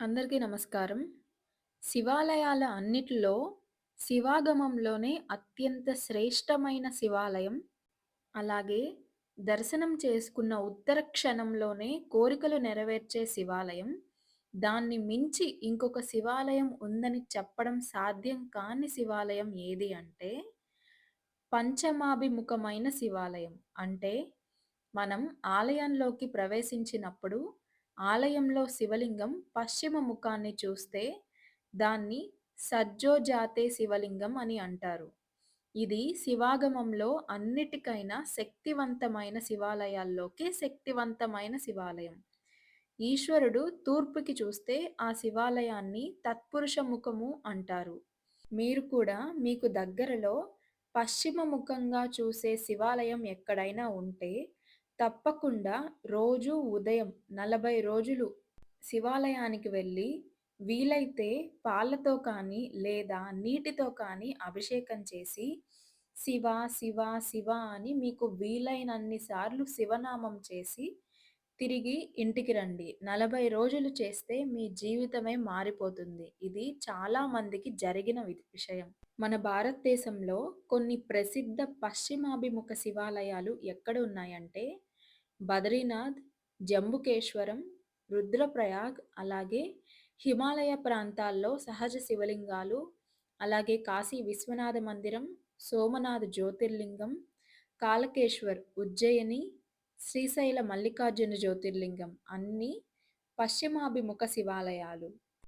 అందరికీ నమస్కారం. శివాలయాల అన్నిటిలో శివాగమంలోనే అత్యంత శ్రేష్టమైన శివాలయం. అలాగే దర్శనం చేసుకున్న ఉత్తర క్షణంలోనే కోరికలు నెరవేర్చే శివాలయం. దాన్ని మించి ఇంకొక శివాలయం ఉందని చెప్పడం సాధ్యం కాని శివాలయం ఏది అంటే పంచమాభిముఖమైన శివాలయం. అంటే మనం ఆలయంలోకి ప్రవేశించినప్పుడు ఆలయంలో శివలింగం పశ్చిమ ముఖాన్ని చూస్తే దాన్ని సజ్జోజాతే శివలింగం అని అంటారు. ఇది శివాగమంలో అన్నిటికైనా శక్తివంతమైన శివాలయాల్లోకి శక్తివంతమైన శివాలయం. ఈశ్వరుడు తూర్పుకి చూస్తే ఆ శివాలయాన్ని తత్పురుష ముఖము అంటారు. మీరు కూడా మీకు దగ్గరలో పశ్చిమ ముఖంగా చూసే శివాలయం ఎక్కడైనా ఉంటే తప్పకుండా రోజూ ఉదయం 40 రోజులు శివాలయానికి వెళ్ళి వీలైతే పాలతో కానీ లేదా నీటితో కానీ అభిషేకం చేసి శివ శివ శివ అని మీకు వీలైనన్ని సార్లు శివనామం చేసి తిరిగి ఇంటికి రండి. 40 రోజులు చేస్తే మీ జీవితమే మారిపోతుంది. ఇది చాలా మందికి జరిగిన విషయం. మన భారతదేశంలో కొన్ని ప్రసిద్ధ పశ్చిమాభిముఖ శివాలయాలు ఎక్కడ ఉన్నాయంటే బద్రీనాథ్, జంబుకేశ్వరం, రుద్రప్రయాగ్ అలాగే హిమాలయ ప్రాంతాల్లో సహజ శివలింగాలు, అలాగే కాశీ విశ్వనాథ మందిరం, సోమనాథ్ జ్యోతిర్లింగం, కాలకేశ్వర్ ఉజ్జయిని, శ్రీశైల మల్లికార్జున జ్యోతిర్లింగం అన్నీ పశ్చిమాభిముఖ శివాలయాలు.